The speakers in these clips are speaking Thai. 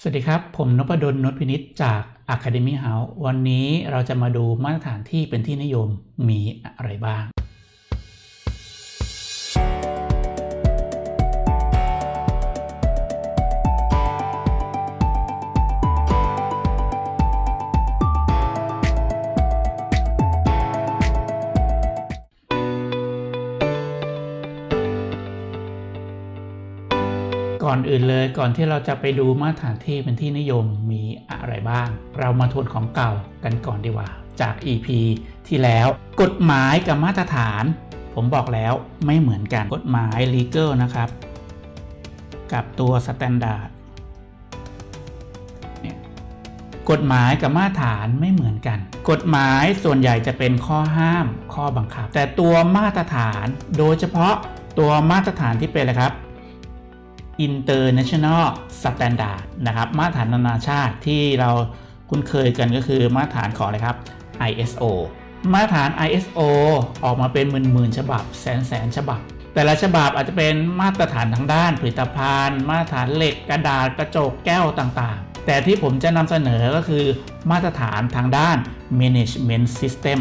สวัสดีครับ ผมนพดลนพพินิษจาก Academy House วันนี้เราจะมาดูมาตรฐานที่เป็นที่นิยมมีอะไรบ้าง อื่นเลยก่อนที่เราจะไปดูมาตรฐานที่เป็นที่นิยมมีอะไรบ้าง เรามาทวนของเก่ากันก่อนดีกว่า จาก EP ที่แล้ว กฎหมายกับมาตรฐาน ผมบอกแล้วไม่เหมือนกันกฎหมาย legal นะครับ กับตัว standard กฎหมายกับมาตรฐานไม่เหมือนกัน กฎหมายส่วนใหญ่จะเป็นข้อห้ามข้อบังคับ แต่ตัวมาตรฐานโดยเฉพาะตัวมาตรฐานที่เป็นอะไรครับ International Standard นะครับ มาตรฐานนานาชาติที่เราคุ้นเคยกันก็คือมาตรฐานของอะไรครับ ISO มาตรฐาน ISO ออกมาเป็นหมื่นๆฉบับแสนแสนฉบับ แต่ละฉบับอาจจะเป็นมาตรฐานทางด้านผลิตภัณฑ์ มาตรฐานเหล็กกระดาษกระจกแก้วต่างๆ แต่ที่ผมจะนำเสนอก็คือมาตรฐานทางด้าน Management System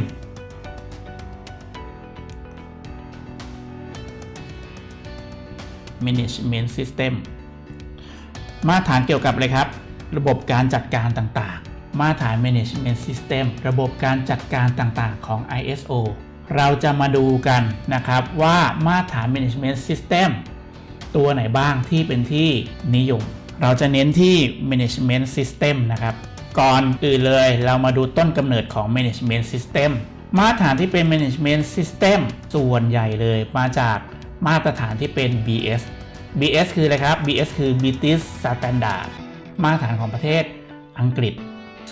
Management System มาตรฐานเกี่ยวกับอะไรครับ ระบบการจัดการต่างๆ มาตรฐาน Management System ระบบการจัดการต่างๆ ของ ISO เราจะมาดูกันนะครับว่ามาตรฐาน Management System ตัวไหนบ้างที่เป็นที่นิยม เราจะเน้นที่ Management System นะครับก่อนอื่นเลยเรามาดูต้นกำเนิดของ Management System มาตรฐานที่เป็น Management System ส่วนใหญ่เลยมาจาก มาตรฐานที่เป็น BS BS คืออะไรครับ BS คือ British Standard มาตรฐานของประเทศอังกฤษ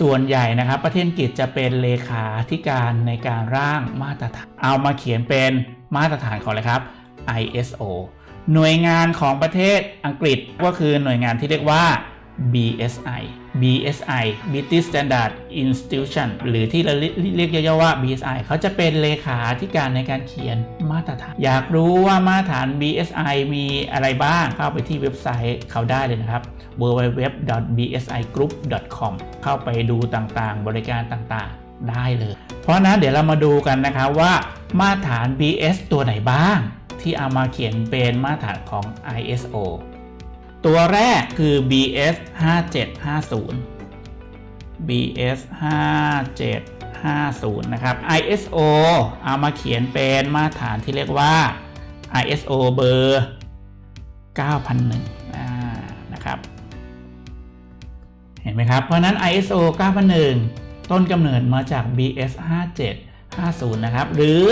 ส่วนใหญ่นะครับ ประเทศอังกฤษจะเป็นเลขาธิการในการร่างมาตรฐาน เอามาเขียนเป็นมาตรฐานของอะไรครับ ISO หน่วยงานของประเทศอังกฤษก็คือหน่วยงานที่เรียกว่า BSI BSI British Standard Institution หรือที่เราเรียกย่อๆว่า BSI เขาจะเป็นเลขาธิการในการเขียนมาตรฐาน อยากรู้ว่ามาตรฐาน BSI มีอะไรบ้าง เข้าไปที่เว็บไซต์เขาได้เลยนะครับ www.bsigroup.com เข้าไปดูต่างๆ บริการต่างๆ ได้เลย เพราะนั้นเดี๋ยวเรามาดูกันนะครับว่ามาตรฐาน BS ตัวไหนบ้าง ที่เอามาเขียนเป็นมาตรฐานของ ISO ตัวแรกคือ BS 5750 BS 5750 นะครับ ISO เอามาเขียนเป็นมาตรฐานที่เรียกว่า ISO เบอร์ 9001อ่านะครับ เห็นไหมครับ เพราะนั้น ISO 9001 ต้นกำเนิดมาจาก BS 5750 นะครับ หรือ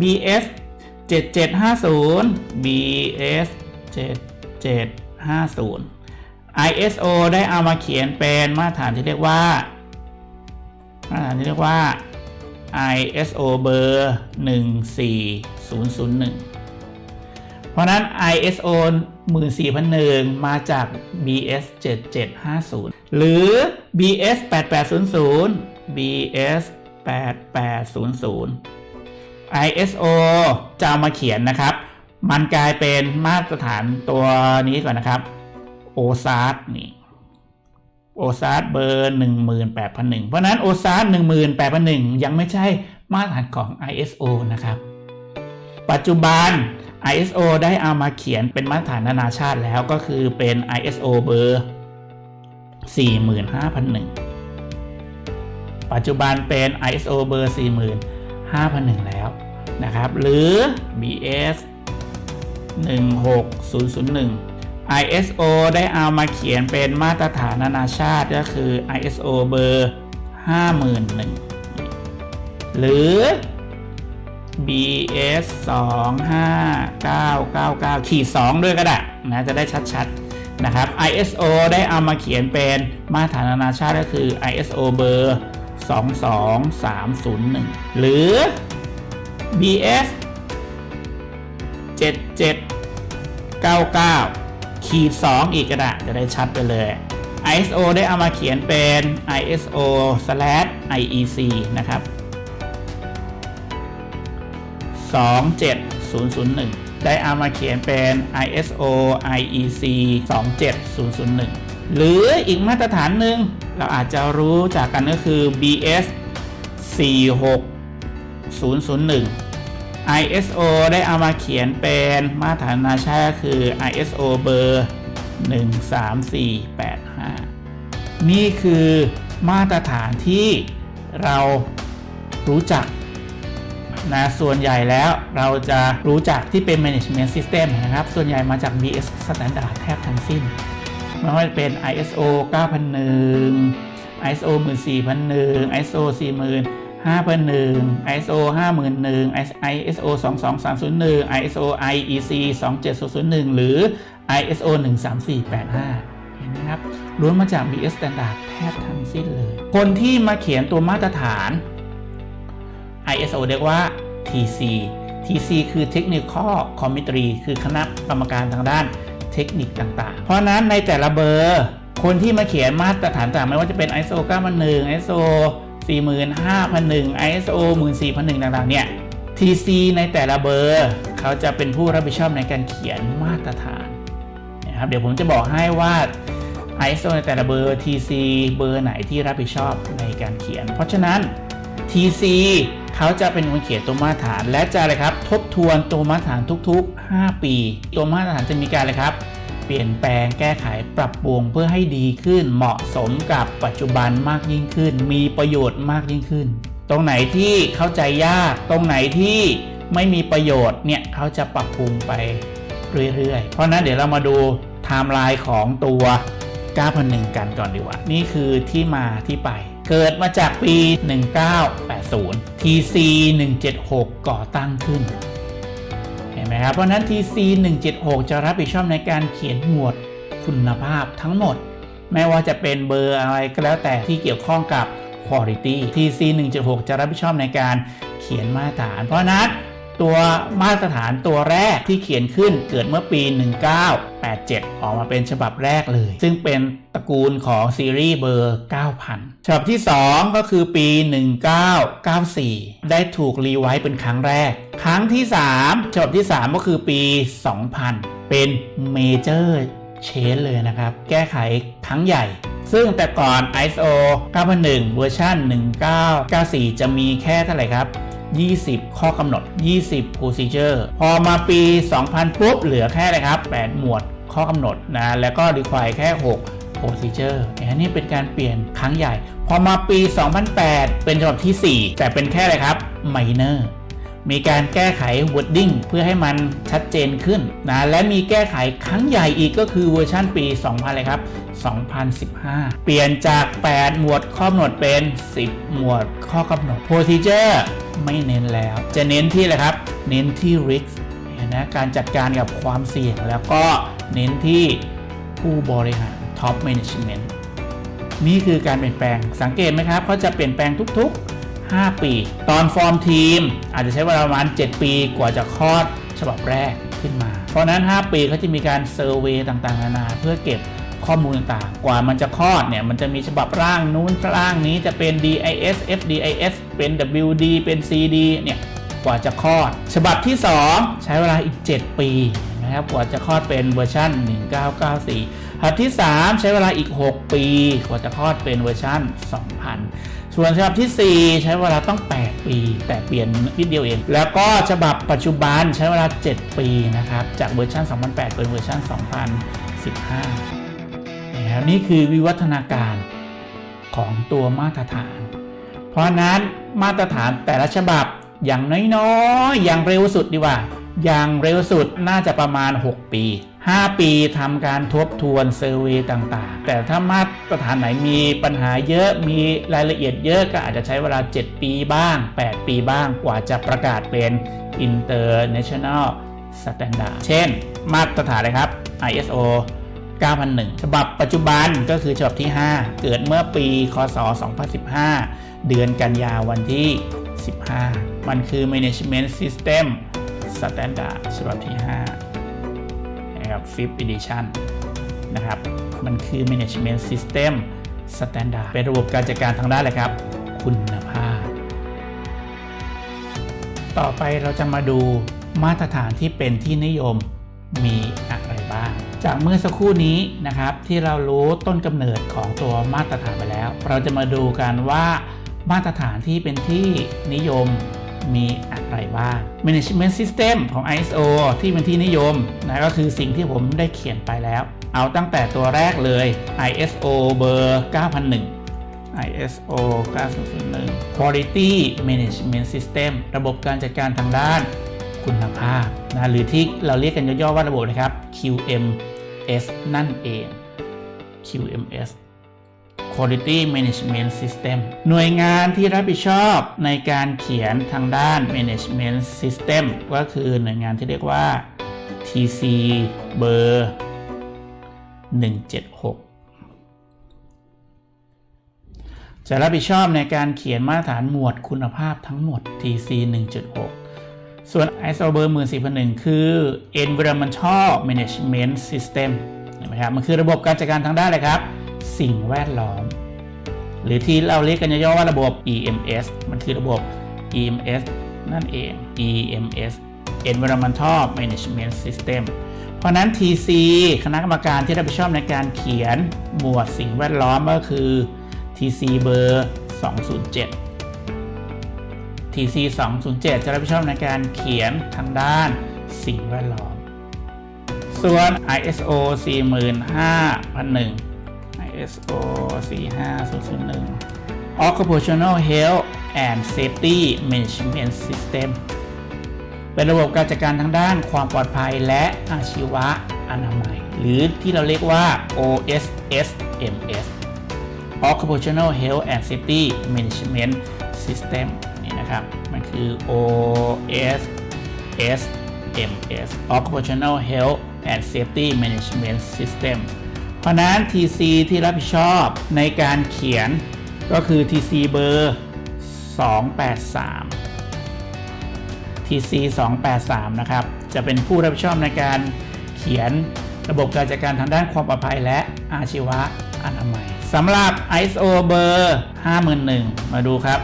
BS 7750 BS 50 ISO ได้เอามาเขียนเป็นมาตรฐานที่เรียกว่า มาตรฐานที่เรียกว่า ISO เบอร์ 14001 เพราะนั้น ISO 14001 มาจาก BS 7750 หรือ BS 8800 BS 8800 ISO จะเอามาเขียนนะครับ มันกลายเป็นมาตรฐานตัวนี้ก่อนนะครับ o s a r นี่ o s a r เบอร์18001เพราะนั้น o s a r 18001ยังไม่ใช่มาตรฐานของ ISO นะครับ ปัจจุบัน ISO ได้เอามาเขียนเป็นมาตรฐานนานาชาติแล้วก็คือเป็น ISO เบอร์ 45001 ปัจจุบันเป็น ISO เบอร์ 45001 แล้วนะครับ หรือ BS 16001 ISO ได้เอามาเขียนเป็นมาตรฐานนานาชาติก็คือ ISO เบอร์ 51001 หรือ BS 25999ขีด2ด้วยก็ได้นะจะได้ชัดๆนะครับ ISO ได้เอามาเขียนเป็นมาตรฐานนานาชาติก็คือ ISO เบอร์ 22301 หรือ BS 99ขีด2อีกก็ได้จะได้ชัดไปเลย ISO ได้เอามาเขียนเป็น ISO slash IEC นะครับ 27001 ได้เอามาเขียนเป็น ISO IEC 27001 หรืออีกมาตรฐานหนึ่งเราอาจจะรู้จากกันก็คือ BS 46001 ISO ได้เอามาเขียนเป็นมาตรฐานนาชาติคือ ISO เบอร์ 13485 นี่คือมาตรฐานที่เรารู้จักนะส่วนใหญ่แล้วเราจะรู้จักที่เป็น management system นะครับ ส่วนใหญ่มาจาก BS standard แทบทั้งสิ้นไม่ว่าจะเป็น ISO 9001 ISO 14001 ISO 40000 5001 ISO 51001 ISO 22301 ISO IEC 27001 หรือ ISO 13485 เห็นไหมครับล้วนมาจาก BS Standard แทบทั้งสิ้นเลย คนที่มาเขียนตัวมาตรฐาน ISO เรียกว่า TC TC คือ Technical Committee คือคณะกรรมการทางด้านเทคนิคต่างๆ เพราะนั้นในแต่ละเบอร์ คนที่มาเขียนมาตรฐานต่างไม่ว่าจะเป็น ISO 9 1 ISO 45001 ISO 14001ต่างๆ เนี่ย TC ในแต่ละเบอร์ เขาจะเป็นผู้รับผิดชอบในการเขียนมาตรฐานนะครับเดี๋ยวผมจะบอกให้ว่า ISO ในแต่ละเบอร์ TC เบอร์ไหนที่รับผิดชอบในการเขียน เพราะฉะนั้น TC เขาจะเป็นคนเขียนตัวมาตรฐาน และจะอะไรครับ ทบทวนตัวมาตรฐานทุกๆ 5 ปี ตัวมาตรฐานจะมีการอะไรครับ เปลี่ยนแปลงแก้ไขปรับปรุงเพื่อให้ดีขึ้นเหมาะสมกับปัจจุบันมากยิ่งขึ้น มีประโยชน์มากยิ่งขึ้น ตรงไหนที่เข้าใจยากตรงไหนที่ไม่มีประโยชน์เนี่ยเขาจะปรับปรุงไปเรื่อยๆ เพราะนั้นเดี๋ยวเรามาดูไทม์ไลน์ของตัว9,001กันก่อนดีกว่า นี่คือที่มาที่ไป เกิดมาจากปี 1980 TC 176 ก่อตั้งขึ้น ห็นไหมครับเพราะนั้น TC 176 จะรับผิดชอบในการเขียนหมวดคุณภาพทั้งหมด ไม่ว่าจะเป็นเบอร์อะไรก็แล้วแต่ที่เกี่ยวข้องกับ Quality TC 176 จะรับผิดชอบในการเขียนมาตรฐาน เพราะนั้น ตัวมาตรฐานตัวแรกที่เขียนขึ้นเกิดเมื่อปี 1987 ออกมาเป็นฉบับแรกเลย ซึ่งเป็นตระกูลของซีรีส์เบอร์ 9000 ฉบับที่ 2 ก็คือปี 1994 ได้ถูกรีไวซ์เป็นครั้งแรก ครั้งที่ 3 ฉบับที่ 3 ก็คือปี 2000 เป็นเมเจอร์เชนเลยนะครับ แก้ไขครั้งใหญ่ซึ่งแต่ก่อน ISO 9001 เวอร์ชัน1994 จะมีแค่เท่าไหร่ครับ 20 ข้อกำหนด 20 procedure พอมาปี 2000 ปุ๊บ เหลือแค่เลยครับ 8 หมวดข้อกำหนดนะ แล้วก็ require แค่ 6 procedure อันนี้เป็นการเปลี่ยนครั้งใหญ่ พอมาปี 2008 เป็นฉบับที่ 4 แต่เป็นแค่อะไรครับ minor มีการแก้ไข wording เพื่อให้มันชัดเจนขึ้นนะและมีแก้ไขครั้งใหญ่อีกก็คือเวอร์ชันปี 2000เลยครับ 2015 เปลี่ยนจาก 8 หมวดข้อกำหนดเป็น 10 หมวดข้อกำหนด procedure ไม่เน้นแล้ว จะเน้นที่อะไรครับ เน้นที่ risk นะการจัดการกับความเสี่ยงแล้วก็เน้นที่ผู้บริหาร top management นี่คือการเปลี่ยนแปลงสังเกตไหมครับเขาจะเปลี่ยนแปลงทุกๆ 5 ปี ตอนฟอร์มทีม อาจจะใช้เวลาประมาณ 7 ปีกว่าจะคลอดฉบับแรกขึ้นมา เพราะนั้น 5 ปีเขาจะมีการเซอร์เวยต่างๆนานาเพื่อเก็บ ข้อมูลต่างๆ กว่ามันจะคลอดเนี่ยมันจะมีฉบับร่างนู้นร่างนี้จะเป็น DIS FDIS เป็น WD เป็น CD เนี่ยกว่าจะคลอด ฉบับที่ 2 ใช้เวลาอีก 7 ปีนะครับกว่าจะคลอดเป็นเวอร์ชัน1994ฉบับที่ 3 ใช้เวลาอีก 6 ปี กว่าจะคลอดเป็นเวอร์ชัน2000 ส่วนฉบับที่ 4 ใช้เวลาต้อง 8 ปี แต่เปลี่ยนนิดเดียวเอง แล้วก็ฉบับปัจจุบันใช้เวลา 7 ปีนะครับจากเวอร์ชัน2008 เป็นเวอร์ชัน2015 นะครับนี่คือวิวัฒนาการของตัวมาตรฐาน เพราะนั้นมาตรฐานแต่ละฉบับอย่างน้อยๆอย่างเร็วสุดดีกว่า อย่างเร็วสุดน่าจะประมาณ 6 ปี 5 ปีทำการทบทวนเซอร์เวยต่างๆ แต่ถ้ามาตรฐานไหนมีปัญหาเยอะมีรายละเอียดเยอะก็อาจจะใช้เวลา 7 ปีบ้าง 8 ปีบ้างกว่าจะประกาศเป็น international standard เช่น มาตรฐานเลยครับ ISO 9001 ฉบับปัจจุบันก็คือฉบับที่ 5 เกิดเมื่อปี คศ 2015 เดือนกันยาวันที่ 15 มันคือ Management System Standard ฉบับที่5นะครับ Fifth Edition นะครับ มันคือ Management System Standard เป็นระบบการจัดการทางด้านอะไรครับ คุณภาพ ต่อไปเราจะมาดูมาตรฐานที่เป็นที่นิยมมี จากเมื่อสักครู่นี้นะครับที่เรารู้ต้นกำเนิดของตัวมาตรฐานไปแล้ว เราจะมาดูกันว่ามาตรฐานที่เป็นที่นิยมมีอะไรบ้าง Management System ของ ISO ที่เป็นที่นิยมนะก็คือสิ่งที่ผมได้เขียนไปแล้ว เอาตั้งแต่ตัวแรกเลย ISO เบอร์ 9001 ISO 9001 Quality Management System ระบบการจัดการทางด้านคุณภาพนะหรือที่เราเรียกกันย่อๆว่าระบบนะครับ QM QMS นั่นเอง QMS Quality Management System หน่วยงานที่รับผิดชอบในการเขียนทางด้าน Management System ก็คือหน่วยงานที่เรียกว่า TC เบอร์ 176 จะรับผิดชอบในการเขียนมาตรฐานหมวดคุณภาพทั้งหมด TC 1.6 ส่วน ISO เบอร์14001คือ Environmental Management System เห็นไหมครับมันคือระบบการจัดการทางด้านอะไรครับ สิ่งแวดล้อม หรือที่เราเรียกกันย่อๆว่าระบบ EMS มันคือระบบ EMS นั่นเอง EMS Environmental Management System เพราะนั้น TC คณะกรรมการที่รับผิดชอบในการเขียนหมวดสิ่งแวดล้อมก็คือ TC เบอร์ 207 TC 207 จะรับผิดชอบในการเขียนทางด้านสิ่งแวดล้อม ส่วน ISO 45001 ISO 45001 Occupational Health and Safety Management System เป็นระบบการจัดการทางด้านความปลอดภัยและอาชีวะอนามัย หรือที่เราเรียกว่า OSSMS Occupational Health and Safety Management System นะครับ มันคือ OSSMS Occupational Health and Safety Management System เพราะนั้น TC ที่รับผิดชอบในการเขียนก็คือ TC เบอร์ 283 TC 283 นะครับ จะเป็นผู้รับผิดชอบในการเขียนระบบการจัดการทางด้านความปลอดภัยและอาชีวะอนามัยสำหรับ ISO เบอร์ 51001 มาดูครับ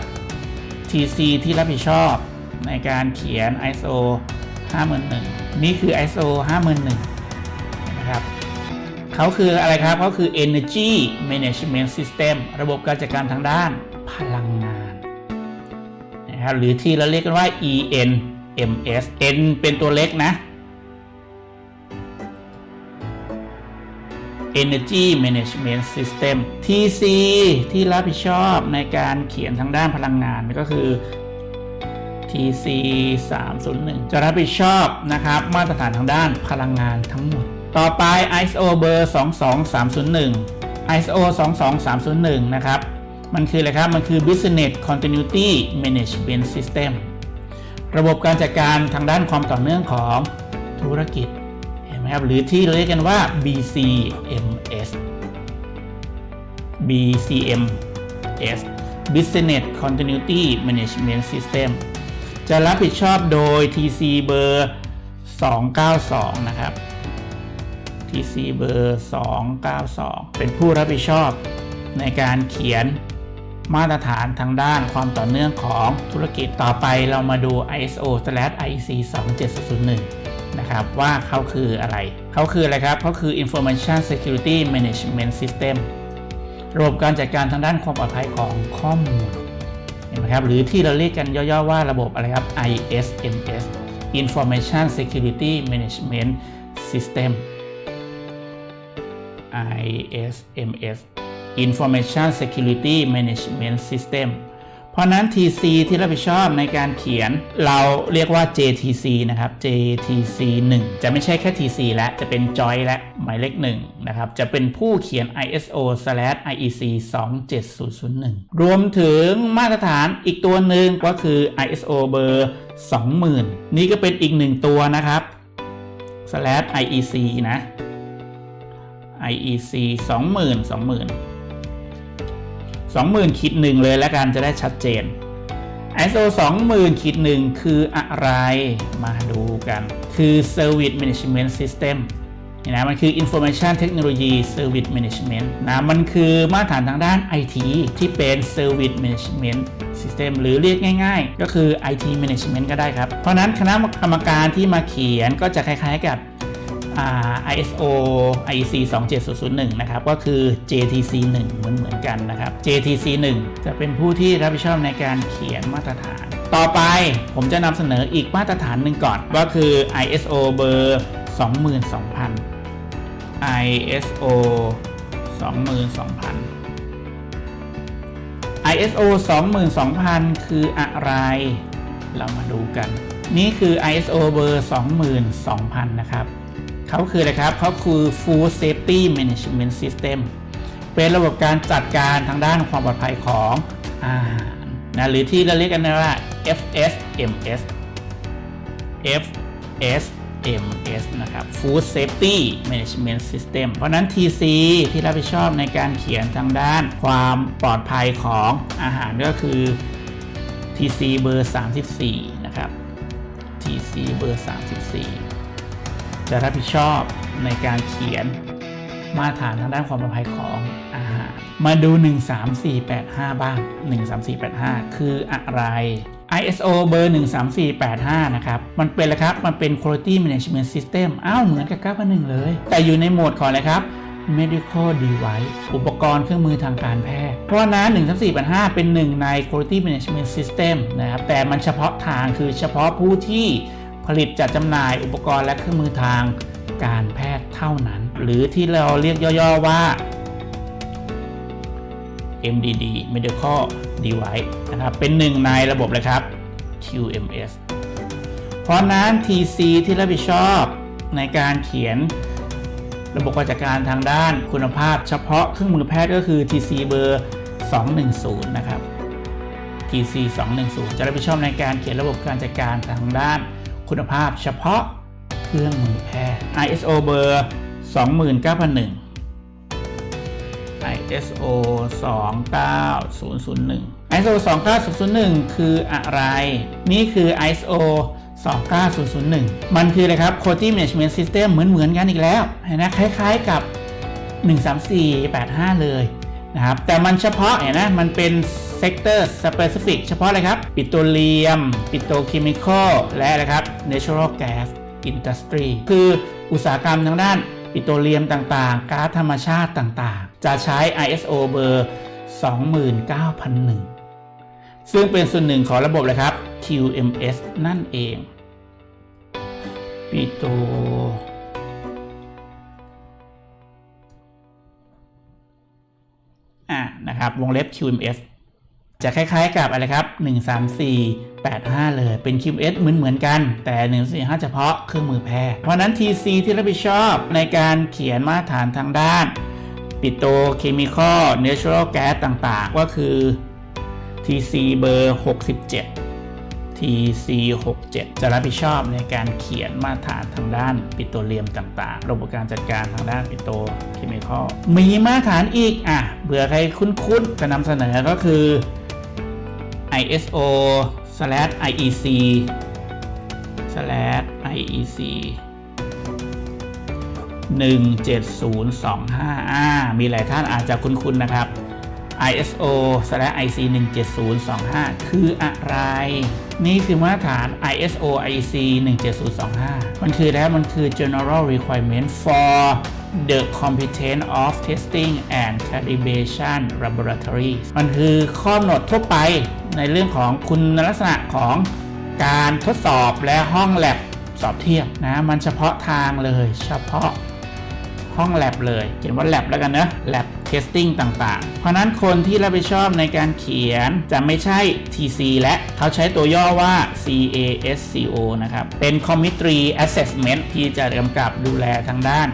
TC ที่รับผิดชอบในการเขียน ISO 51001 นี่คือ ISO 51001 นะครับเขาคืออะไรครับเขาคือ Energy Management System ระบบการจัดการทางด้านพลังงานนะครับหรือที่เราเรียกกันว่า ENMS N เป็นตัวเล็กนะ Energy Management System TC ที่รับผิดชอบในการเขียนทางด้านพลังงานก็คือ TC 301 จะรับผิดชอบนะครับมาตรฐานทางด้านพลังงานทั้งหมด ต่อไป ISO เบอร์ 22301 ISO 22301 นะครับ มันคืออะไรครับ มันคือ Business Continuity Management System ระบบการจัดการทางด้านความต่อเนื่องของธุรกิจ นไหมครับหรือที่เรียกกันว่า BCMS BCMS Business Continuity Management System จะรับผิดชอบโดย TC เบอร์ 292 นะครับ TC เบอร์ 292 เป็นผู้รับผิดชอบในการเขียนมาตรฐานทางด้านความต่อเนื่องของธุรกิจต่อไปเรามาดู ISO/IEC 27001 นะครับว่าเขาคืออะไร เขาคืออะไรครับเขาคือ Information Security Management System ระบบการจัดการทางด้านความปลอดภัยของข้อมูลเห็นไหมครับหรือที่เราเรียกกันย่อๆว่าระบบอะไรครับ ISMS Information Security Management System ISMS Information Security Management System ราะนั้น TC ที่รับผิดชอบในการเขียนเราเรียกว่า JTC นะครับ JTC 1 จะไม่ใช่แค่ TC และจะเป็น Joy และหมายเลข1นะครับจะเป็นผู้เขียน ISO/IEC 27001 รวมถึงมาตรฐานอีกตัวหนึ่งก็คือ ISO เบอร์ 20,000 นี่ก็เป็นอีกหนึ่งตัวนะครับ IEC นะ IEC 20,000 20,000 20,000ขีดหนึ่งเลยแล้วกันจะได้ชัดเจน ISO 20,000ขีดหนึ่งคืออะไรมาดูกัน คือ Service Management System นี่นะมันคือ Information Technology Service Management นะมันคือมาตรฐานทางด้าน IT ที่เป็น Service Management System หรือเรียกง่ายๆ ก็คือ IT Management ก็ได้ครับ เพราะนั้นคณะกรรมการที่มาเขียนก็จะคล้ายๆกับ ISO IEC 27001 นะครับ ก็คือ JTC 1 เหมือนเหมือนกันนะครับ JTC 1 จะเป็นผู้ที่รับผิดชอบในการเขียนมาตรฐาน ต่อไปผมจะนำเสนออีกมาตรฐานหนึ่งก่อน ก็คือ ISO เบอร์ 22,000 ISO 22,000 ISO 22,000 คืออะไร เรามาดูกัน นี่คือ ISO เบอร์ 22,000 นะครับ เขาคืออะไรครับเขาคือ Food Safety Management System เป็นระบบการจัดการทางด้านความปลอดภัยของอาหารนะหรือที่เราเรียกกันว่า FSMS FSMS นะครับ Food Safety Management System เพราะฉะนั้น TC ที่รับผิดชอบในการเขียนทางด้านความปลอดภัยของอาหารก็คือ TC เบอร์ 34 นะครับ TC เบอร์ 34 จะรับผิดชอบในการเขียนมาตรฐานทางด้านความปลอดภัยของอาหารมาดู 13485 บ้าง 13485 คืออะไร ISO เบอร์ 13485 นะครับ มันเป็นอะไรครับ มันเป็น Quality Management System อ้าว เหมือนกับ991เลย แต่อยู่ในโหมดของอะไรครับ medical device อุปกรณ์เครื่องมือทางการแพทย์ เพราะนั้น13485 เป็นหนึ่งใน quality management system นะครับ แต่มันเฉพาะทางคือเฉพาะผู้ที่ ผลิตจัดจำหน่ายอุปกรณ์และเครื่องมือทางการแพทย์เท่านั้น หรือที่เราเรียกย่อๆว่า MDD medical device นะครับ เป็นหนึ่งในระบบเลยครับ QMS เพราะนั้น TC ที่รับผิดชอบในการเขียนระบบการจัดการทางด้านคุณภาพเฉพาะเครื่องมือแพทย์ก็คือ TC เบอร์ 210 นะครับ TC 210 จะรับผิดชอบในการเขียนระบบการจัดการทางด้าน คุณภาพเฉพาะเครื่องมือแพทย์ ISO เบอร์ 29001 ISO 29001 ISO 29001 คืออะไร นี่คือ ISO 29001 มันคืออะไรครับ Quality Management System เหมือนเหมือนกันอีกแล้วนะคล้ายๆกับ 13485 เลยนะครับ แต่มันเฉพาะเห็นนะมันเป็น Sector Specific เฉพาะอะไรครับ ปิโตรเลียม ปิโตรเคมีคอล และอะไรครับ Natural Gas Industry คืออุตสาหกรรมทางด้าน ปิโตรเลียมต่างๆ ก๊าซธรรมชาติต่างๆ จะใช้ ISO เบอร์ 29001 ซึ่งเป็นส่วนหนึ่งของระบบเลยครับ QMS นั่นเอง ปิโตรอะนะครับ วงเล็บ QMS จะคล้ายๆกับอะไรครับ 13485 เลย เป็น QMS เหมือนเหมือนๆกัน แต่ 145 เฉพาะเครื่องมือแพทย์ เพราะนั้น TC ที่รับผิดชอบในการเขียนมาตรฐานทางด้าน ปิโตเคมีคอล Natural Gas ต่างๆ ก็คือ TC เบอร์ 67 TC 67 จะรับผิดชอบในการเขียนมาตรฐานทางด้านปิโตรเลียมต่าง ๆ ระบบการจัดการทางด้านปิโตเคมีคอลมีมาตรฐานอีกอะเบื่อใครคุ้นๆจะนำเสนอก็คือ ISO IEC IEC 17025อ่ามีหลายท่านอาจจะคุ้นๆนะครับ ISO IEC 17025 คืออะไร นี่คือมาตรฐาน ISO IEC 17025 มันคือแล้วมันคือ General Requirement for the Competence of Testing and Calibration Laboratories มันคือข้อกำหนดทั่วไปในเรื่องของคุณลักษณะของการทดสอบและห้องแลบสอบเทียบนะมันเฉพาะทางเลย เฉพาะห้องแลบเลยเขียนว่าแลบแล้วกันเนะแลบเทสติ้งต่างๆ เพราะนั้นคนที่รับผิดชอบในการเขียนจะไม่ใช่ TC และเขาใช้ตัวย่อว่า CASCO นะครับ เป็น Committee Assessment ที่จะกำกับดูแลทางด้าน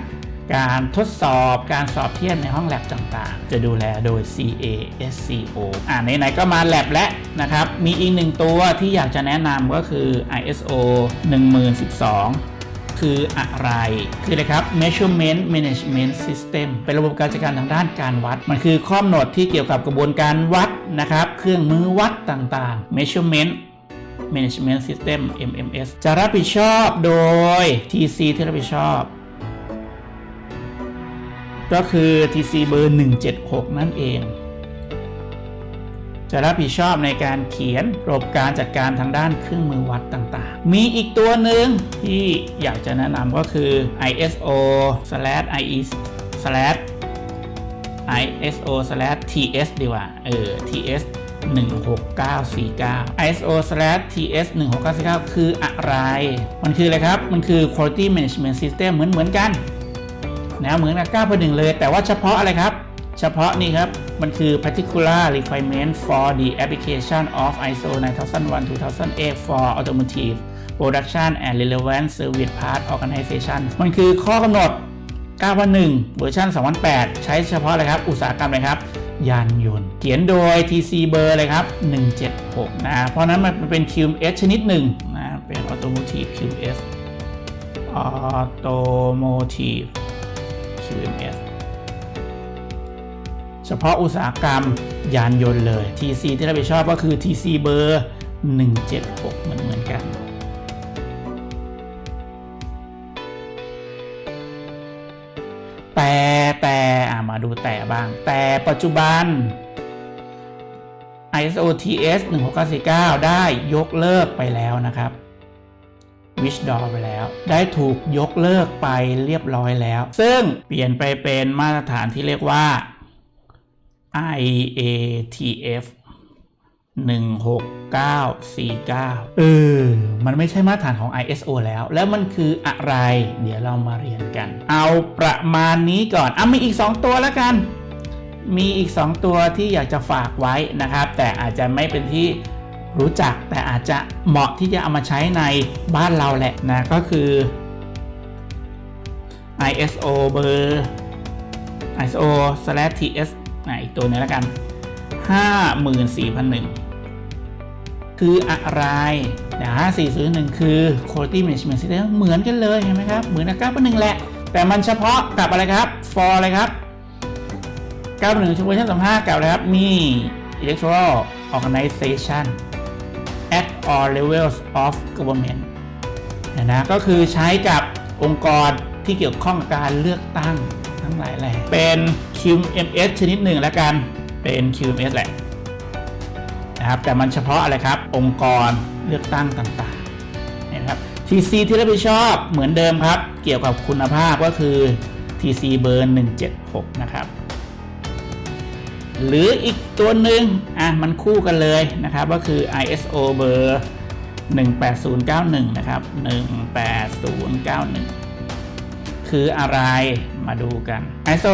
การทดสอบการสอบเทียบในห้องแลบต่างๆ จะดูแลโดย CASCO อ่าไหนๆก็มาแลบแล้วนะครับ มีอีกหนึ่งตัวที่อยากจะแนะนำก็คือ ISO 1012 คืออะไร คืออะไรครับ measurement management system เป็นระบบการจัดการทางด้านการวัด มันคือข้อกำหนดที่เกี่ยวกับกระบวนการวัดนะครับ เครื่องมือวัดต่างๆ measurement management system MMS จะรับผิดชอบโดย TC ที่รับผิดชอบ ก็คือ TC เบอร์ 176 นั่นเอง จะรับผิดชอบในการเขียนระบบการจัดการทางด้านเครื่องมือวัดต่างๆ มีอีกตัวหนึ่งที่อยากจะแนะนำก็คือ ISO IE ISO TS ดีกว่า เออ TS 16949 ISO TS 16949คืออะไร มันคืออะไรครับ มันคือ Quality Management System เหมือนเหมือนกัน นะเหมือนกับ9 1เลย แต่ว่าเฉพาะอะไรครับ เฉพาะนี่ครับ มันคือ particular requirement for the application of ISO 9001-2008 for automotive production and relevant service part organization มันคือข้อกำหนด9.1 เวอร์ชัน2008 ใช้เฉพาะอะไรครับ อุตสาหกรรมเลยครับ ยานยนต์ เขียนโดย TC เบอร์เลยครับ 176 นะ เพราะนั้นมันเป็น QMS ชนิดหนึ่งนะ เป็น Automotive QMS Automotive QMS เฉพาะอุตสาหกรรมยานยนต์เลย TC ที่รับผิดชอบก็คือ TC เบอร์ 176 เหมือนเหมือนกัน แต่แต่มาดูแต่บ้าง แต่ปัจจุบัน ISO TS 16949ได้ยกเลิกไปแล้วนะครับ Wish d o r ไปแล้ว ได้ถูกยกเลิกไปเรียบร้อยแล้ว ซึ่งเปลี่ยนไปเป็นมาตรฐานที่เรียกว่า IATF 16949 เออ มันไม่ใช่มาตรฐานของ ISO แล้ว แล้วมันคืออะไร เดี๋ยวเรามาเรียนกัน เอาประมาณนี้ก่อน อะ มีอีก 2 ตัวแล้วกัน มีอีก 2 ตัวที่อยากจะฝากไว้นะครับ แต่อาจจะไม่เป็นที่ รู้จักแต่อาจจะเหมาะที่จะเอามาใช้ในบ้านเราแหละนะก็คือ ISO เบอร์ ISO s l a t s นะอีกตัวนี้แล้วกัน 54,001 คืออะไรนะ401 คือ Quality Management System เหมือนกันเลยเห็นไหมครับ เหมือนกับ9.1แหละ แต่มันเฉพาะกับอะไรครับ for อะไรครับ9.1ชั่วโมงชั้น25กับอะไรครับมี Electoral Organization all levels of government นะนะก็คือใช้กับองค์กรที่เกี่ยวข้องกับการเลือกตั้งทั้งหลายแหละเป็น QMS ชนิดหนึ่งแล้วกันเป็น QMS แหละนะครับแต่มันเฉพาะอะไรครับ องค์กรเลือกตั้งต่างๆนะครับ TC ที่รับผิดชอบเหมือนเดิมครับ เกี่ยวกับคุณภาพก็คือ TC เบอร์ 176 นะครับ หรืออีกตัวหนึ่งอะมันคู่กันเลยนะครับ ก็คือ ISO เบอร์ 18091 นะครับ 18091 คืออะไรมาดูกัน ISO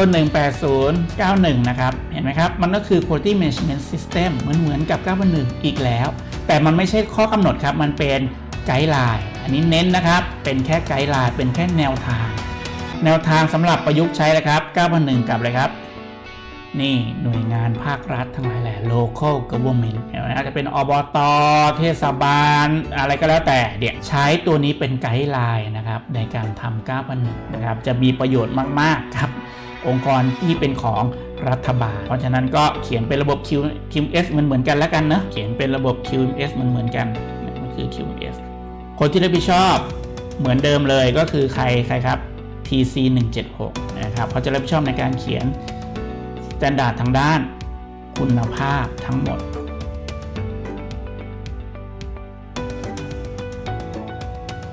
18091 นะครับ เห็นไหมครับ มันก็คือ Quality Management System เหมือนเหมือนกับ 9.1อีกแล้ว แต่มันไม่ใช่ข้อกำหนดครับ มันเป็นไกด์ไลน์อันนี้เน้นนะครับ เป็นแค่ไกด์ไลน์เป็นแค่แนวทาง แนวทางสำหรับประยุกต์ใช้นะครับ 9.1กับอะไรครับ นี่หน่วยงานภาครัฐทั้งหลายแหละ local government อาจจะเป็นอบตเทศบาล อะไรก็แล้วแต่เดี๋ยวใช้ตัวนี้เป็นไกด์ไลน์นะครับในการทำ9พันนะครับ จะมีประโยชน์มาก ๆ ครับ องค์กรที่เป็นของรัฐบาล เพราะฉะนั้นก็เขียนเป็นระบบ QMS มันเหมือนกันแล้วกันเนะเขียนเป็นระบบ QMS มันเหมือนกันมันคือ QMS คนที่รับผิดชอบเหมือนเดิมเลยก็คือใครใครครับ TC 176นะครับเขาจะรับผิดชอบในการเขียน แตนดาร์ดทางด้าน คุณภาพทั้งหมด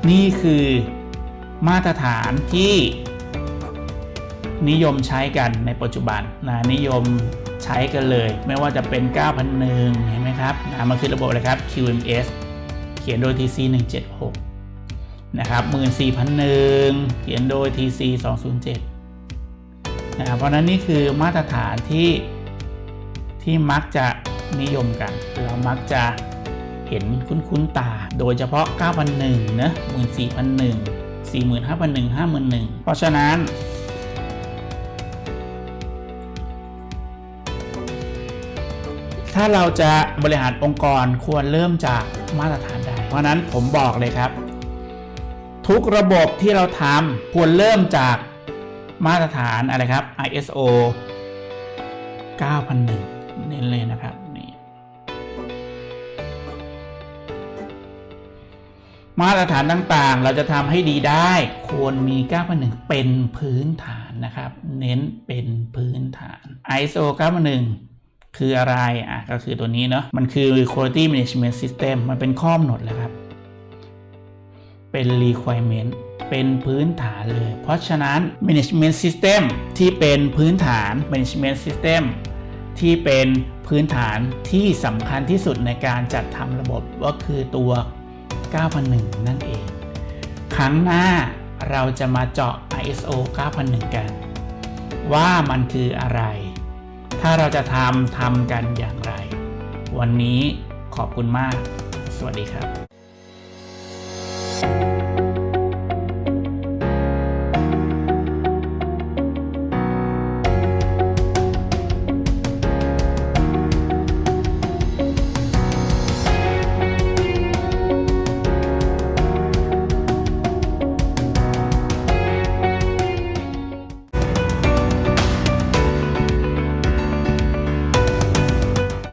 นี่คือมาตรฐานที่นิยมใช้กันในปัจจุบันนะนิยมใช้กันเลย ไม่ว่าจะเป็น 9,001 เห็นไหมครับนะมันคือระบบอะไรครับ QMS เขียนโดย TC 176 นะครับ 14,001 เขียนโดย TC 207 นะครับเพราะนั้นนี่คือมาตรฐานที่ที่มักจะนิยมกัน เรามักจะเห็นคุ้นๆตา โดยเฉพาะ 9,001นะ14,001 45,001 51,000เพราะฉะนั้น ถ้าเราจะบริหารองค์กรควรเริ่มจากมาตรฐานใด เพราะนั้นผมบอกเลยครับ ทุกระบบที่เราทำควรเริ่มจาก มาตรฐานอะไรครับ ISO 9001 เน้นเลยนะครับนี่มาตรฐานต่างๆ เราจะทำให้ดีได้ ควรมี 9,001 เป็นพื้นฐานนะครับ เน้นเป็นพื้นฐาน ISO 9,001 คืออะไรอะก็คือตัวนี้เนาะมันคือ Quality Management System มันเป็นข้อกำหนดแล้วครับ เป็น requirement เป็นพื้นฐานเลย เพราะฉะนั้น management system ที่เป็นพื้นฐาน management system ที่เป็นพื้นฐานที่สำคัญที่สุดในการจัดทำระบบก็คือตัว 9001 นั่นเอง ครั้งหน้าเราจะมาเจาะ ISO 9001 กัน ว่ามันคืออะไร ถ้าเราจะทำทำกันอย่างไร วันนี้ขอบคุณมาก สวัสดีครับ